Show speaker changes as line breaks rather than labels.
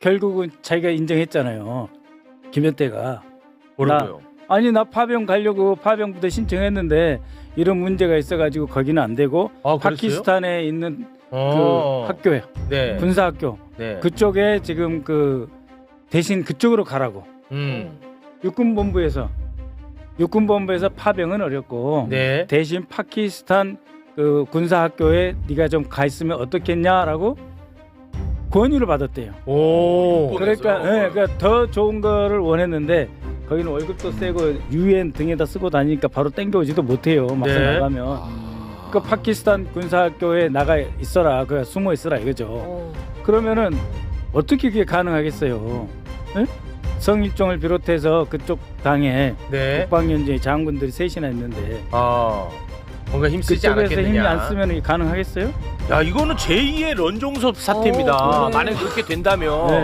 결국은 자기가 인정했잖아요. 김현태가
뭐라고요?
아니 나 파병 가려고 파병 부대 신청했는데 이런 문제가 있어가지고 거기는 안 되고
아, 그랬어요?
파키스탄에 있는 그
어.
학교에
네.
군사 학교
네.
그쪽에 지금 그 대신 그쪽으로 가라고
음.
육군 본부에서 육군 본부에서 파병은 어렵고
네.
대신 파키스탄 그 군사 학교에 네가 좀 가 있으면 어떻겠냐라고 권유를 받았대요.
오.
그러니까, 예, 그러니까 더 좋은 거를 원했는데 거기는 월급도 세고 유엔 등에다 쓰고 다니니까 바로 땡겨오지도 못해요. 막상
네.
나가면. 그 파키스탄 군사학교에 나가 있어라, 그 숨어 있어라 이거죠.
어.
그러면은 어떻게 그게 가능하겠어요? 예? 성일종을 비롯해서 그쪽 당에
네.
국방연주의 장군들이 셋이나 있는데
아. 뭔가 힘쓰지
그쪽에서 힘이
않았겠느냐.
안 쓰면 가능하겠어요?
야 이거는 제2의 런종섭 사태입니다.
어, 그러네.
만약 그렇게 된다면
네.